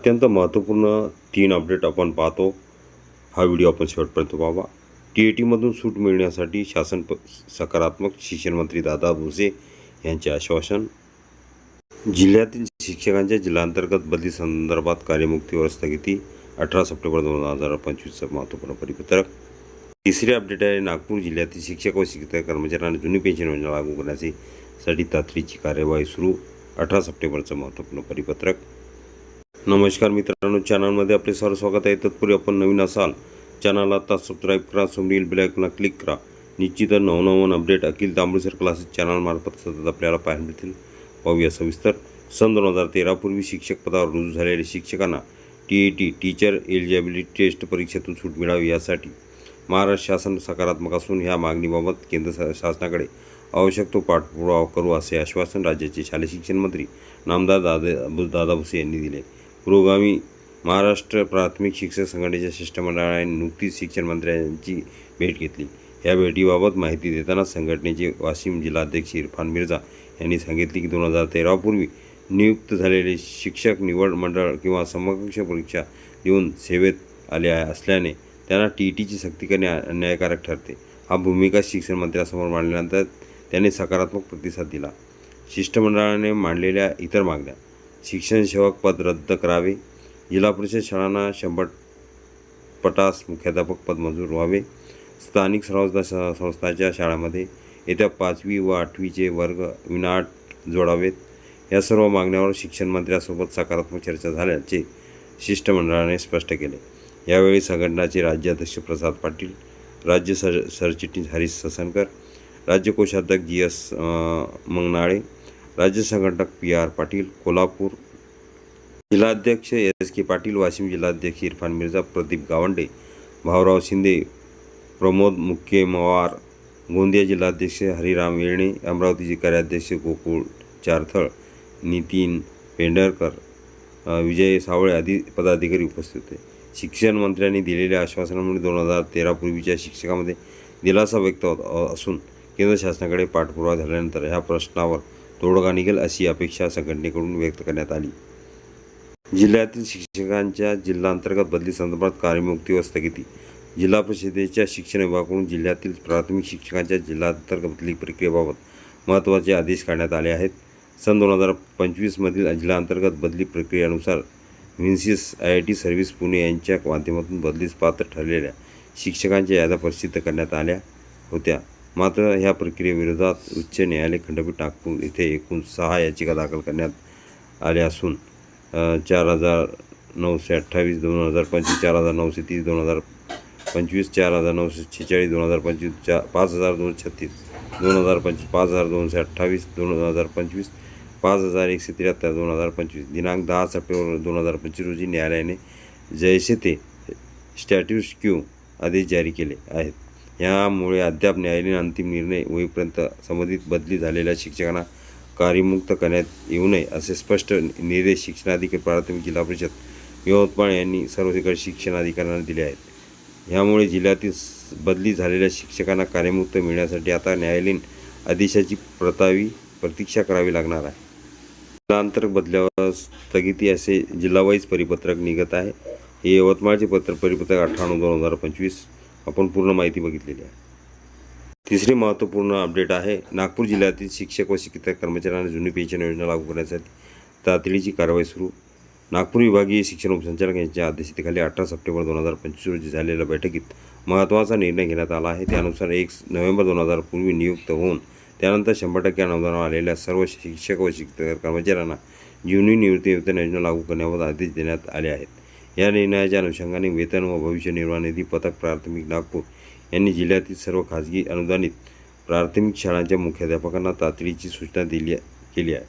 अत्यंत महत्त्वपूर्ण तीन अपडेट आपण पाहतो. हा व्हिडिओ आपण शेवटपर्यंत पाहावा. टी ए टीमधून सूट मिळण्यासाठी शासन प सकारात्मक शिक्षणमंत्री दादा भुसे यांचे आश्वासन. जिल्ह्यातील शिक्षकांच्या जिल्हांतर्गत बदली संदर्भात कार्यमुक्तीवर स्थगिती. अठरा सप्टेंबर दोन हजार पंचवीसचं महत्त्वपूर्ण परिपत्रक. तिसरी अपडेट आहे नागपूर जिल्ह्यातील शिक्षक व शिक्षक कर्मचाऱ्यांना जुनी पेन्शन योजना लागू करण्यासाठी तातडीची कार्यवाही सुरू. अठरा सप्टेंबरचं महत्त्वपूर्ण परिपत्रक. नमस्कार मित्रांनो चॅनलमध्ये आपले सर्व स्वागत आहे. तत्पूर्वी आपण नवीन असाल चॅनलला आता सबस्क्राईब करा समोरील ब्लॅकला क्लिक करा. निश्चित नवनवन अपडेट अखिल तांबुळसर क्लासेस चॅनलमार्फत सतत आपल्याला पाहायला मिळतील. पाहूया सविस्तर. सन दोन हजार तेरापूर्वी शिक्षक पदावर रुजू झालेल्या शिक्षकांना T A T teacher eligibility test परीक्षेतून सूट मिळावी यासाठी महाराष्ट्र शासन सकारात्मक असून ह्या मागणीबाबत केंद्र शासनाकडे आवश्यक तो पाठपुरावा करू असे आश्वासन राज्याचे शालेय शिक्षण मंत्री नामदार दादा दादा भुसे यांनी दिले. पुरोगामी महाराष्ट्र प्राथमिक शिक्षक संघटनेच्या शिष्टमंडळाने नुकतीच शिक्षण मंत्र्यांची भेट घेतली. या भेटीबाबत माहिती देताना संघटनेचे वाशिम जिल्हाध्यक्ष इरफान मिर्झा यांनी सांगितले की दोन हजार तेरापूर्वी नियुक्त झालेले शिक्षक निवड मंडळ किंवा समकक्ष परीक्षा देऊन सेवेत आले आहे असल्याने त्यांना टी ई टीची सक्ती करणे अन्यायकारक ठरते. हा भूमिका शिक्षण मंत्र्यांसमोर मांडल्यानंतर त्यांनी सकारात्मक प्रतिसाद दिला. शिष्टमंडळाने मांडलेल्या इतर मागण्या शिक्षण सेवक पद रद्द करावे. जिल्हा परिषद शाळांना शंभर पटास मुख्याध्यापक पद मंजूर व्हावे. स्थानिक संस्था संस्थाच्या शाळांमध्ये येत्या पाचवी व आठवीचे वर्ग विनाट जोडावेत. या सर्व मागण्यावर शिक्षण मंत्र्यांसोबत सकारात्मक चर्चा झाल्याचे शिष्टमंडळाने स्पष्ट केले. यावेळी संघटनाचे राज्याध्यक्ष प्रसाद पाटील राज्य सर सरचिटणीस हरीश ससनकर राज्यकोषाध्यक्ष जी एस मंगनाळे राज्य संघटक पी आर पाटील कोल्हापूर जिल्हाध्यक्ष एस के पाटील वाशिम जिल्हाध्यक्ष इरफान मिर्झा प्रदीप गावंडे भाऊराव शिंदे प्रमोद मुख्यमवार गोंदिया जिल्हाध्यक्ष हरिराम येळणे अमरावतीचे कार्याध्यक्ष गोकुळ चारथळ नितीन पेंढरकर विजय सावळे आदी पदाधिकारी उपस्थित होते. शिक्षण मंत्र्यांनी दिलेल्या आश्वासनामुळे दोन हजार तेरापूर्वीच्या शिक्षकामध्ये दिलासा व्यक्त होत असून केंद्र शासनाकडे पाठपुरावा झाल्यानंतर ह्या प्रश्नावर तोडगा निघेल अशी अपेक्षा संघटनेकडून व्यक्त करण्यात आली. जिल्ह्यातील शिक्षकांच्या जिल्हांतर्गत बदली संदर्भात कार्यमुक्ती व स्थगिती. जिल्हा परिषदेच्या शिक्षण विभागाकडून जिल्ह्यातील प्राथमिक शिक्षकांच्या जिल्हांतर्गत बदली प्रक्रियेबाबत महत्त्वाचे आदेश काढण्यात आले आहेत. सन दोन हजार पंचवीसमधील जिल्हांतर्गत बदली प्रक्रियेनुसार Vinsys I I T service Pune यांच्या माध्यमातून बदलीस पात्र ठरलेल्या शिक्षकांच्या याद्या प्रसिद्ध करण्यात आल्या होत्या. मात्र ह्या प्रक्रियेविरोधात उच्च न्यायालय खंडपीठ नागपूर येथे एकूण सहा याचिका दाखल करण्यात आल्या असून चार हजार नऊशे अठ्ठावीस दोन हजार पंचवीस चार हजार नऊशे तीस दोन हजार पंचवीस चार हजार नऊशे छेचाळीस दोन हजार पंचवीस चार पाच हजार दोनशे छत्तीस दोन हजार पंचवीस पाच हजार दोनशे अठ्ठावीस दोन हजार पंचवीस पाच हजार एकशे त्र्याहत्तर दोन हजार पंचवीस. दिनांक दहा सप्टेंबर दोन हजार पंचवीस रोजी न्यायालयाने जैसे ते स्टॅट्यूस क्यू आदेश जारी केले आहेत. यामुळे अद्याप न्यायालयीन अंतिम निर्णय होईपर्यंत संबंधित बदली झालेल्या शिक्षकांना कार्यमुक्त करण्यात येऊ नये असे स्पष्ट निर्देश शिक्षणाधिकारी प्राथमिक जिल्हा परिषद यवतमाळ यांनी सर्व शिक्षणाधिकाऱ्यांना दिले आहेत. यामुळे जिल्ह्यातील बदली झालेल्या शिक्षकांना कार्यमुक्त मिळण्यासाठी आता न्यायालयीन आदेशाची प्रतावी प्रतीक्षा करावी लागणार आहे. जिल्हांतर बदल्यावर स्थगिती असे जिल्हावाईज परिपत्रक निघत आहे. हे यवतमाळचे पत्र परिपत्रक अठ्ठावन्न दोन हजार पंचवीस आपण पूर्ण माहिती बघितलेली आहे. तिसरी महत्त्वपूर्ण अपडेट आहे नागपूर जिल्ह्यातील शिक्षक व शिक्षक कर्मचाऱ्यांना जुनी पेन्शन योजना लागू करण्यासाठी तातडीची कारवाई सुरू. नागपूर विभागीय शिक्षण उपसंचालक यांच्या अध्यक्षतेखाली अठरा सप्टेंबर दोन हजार पंचवीस रोजी झालेल्या बैठकीत महत्त्वाचा निर्णय घेण्यात आला आहे. त्यानुसार एक नोव्हेंबर दोन हजार पूर्वी नियुक्त होऊन त्यानंतर शंभर टक्के अनुदानावर आलेल्या सर्व शिक्षक व शिक्षक कर्मचाऱ्यांना जुनी निवृत्ती वेतन योजना लागू करण्यावर आदेश देण्यात आले आहेत. या निर्णयाच्या अनुषंगाने वेतन व भविष्य निर्वाह निधी पथक प्राथमिक नागपूर यांनी जिल्ह्यातील सर्व खाजगी अनुदानित प्राथमिक शाळांच्या मुख्याध्यापकांना तातडीची सूचना दिली केली आहे.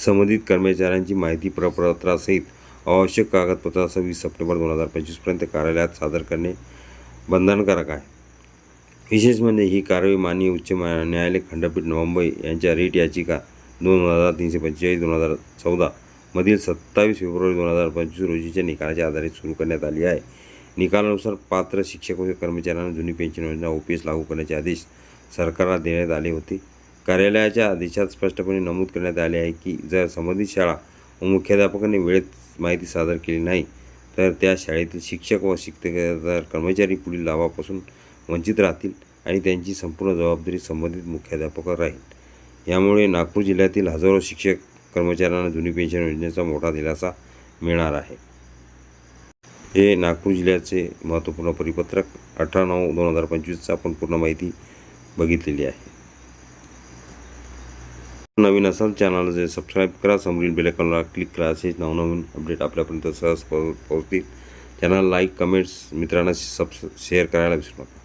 संबंधित कर्मचाऱ्यांची माहिती प्रपत्रासहित आवश्यक कागदपत्रासह वीस सप्टेंबर दोन हजार पंचवीसपर्यंत कार्यालयात सादर करणे बंधनकारक आहे. विशेष म्हणजे ही कारवाई माननीय उच्च न्यायालय खंडपीठ मुंबई यांच्या रेट याचिका दोन हजार तीनशे पंचेचाळीस दोन हजार चौदा मधील सत्तावीस फेब्रुवारी दोन हजार पंचवीस रोजीच्या निकालाच्या आधारे सुरू करण्यात आली आहे. निकालानुसार पात्र शिक्षक व कर्मचाऱ्यांना जुनी पेन्शन योजना ओ पी एस लागू करण्याचे आदेश सरकारला देण्यात आले होते. कार्यालयाच्या आदेशात स्पष्टपणे नमूद करण्यात आले आहे की जर संबंधित शाळा व मुख्याध्यापकांनी वेळेत माहिती सादर केली नाही तर त्या शाळेतील शिक्षक व शिक्षकेतर कर्मचारी पुढील लाभापासून वंचित राहतील आणि त्यांची संपूर्ण जबाबदारी संबंधित मुख्याध्यापकावर राहील. यामुळे नागपूर जिल्ह्यातील हजारो शिक्षक कर्मचाऱ्यांना जुनी पेन्शन योजनेचा मोठा दिलासा मिळणार आहे. हे नागपूर जिल्ह्याचे महत्त्वपूर्ण परिपत्रक अठरा नऊ दोन हजार पंचवीसचा आपण पूर्ण माहिती बघितलेली आहे. नवीन असाल चॅनलला जे सबस्क्राईब करा समोरील बेलायकॉनला क्लिक करा असेच नवनवीन अपडेट आपल्यापर्यंत सहज पोहोचतील. चॅनल लाईक कमेंट्स मित्रांना सब शेअर करायला विसरू नका.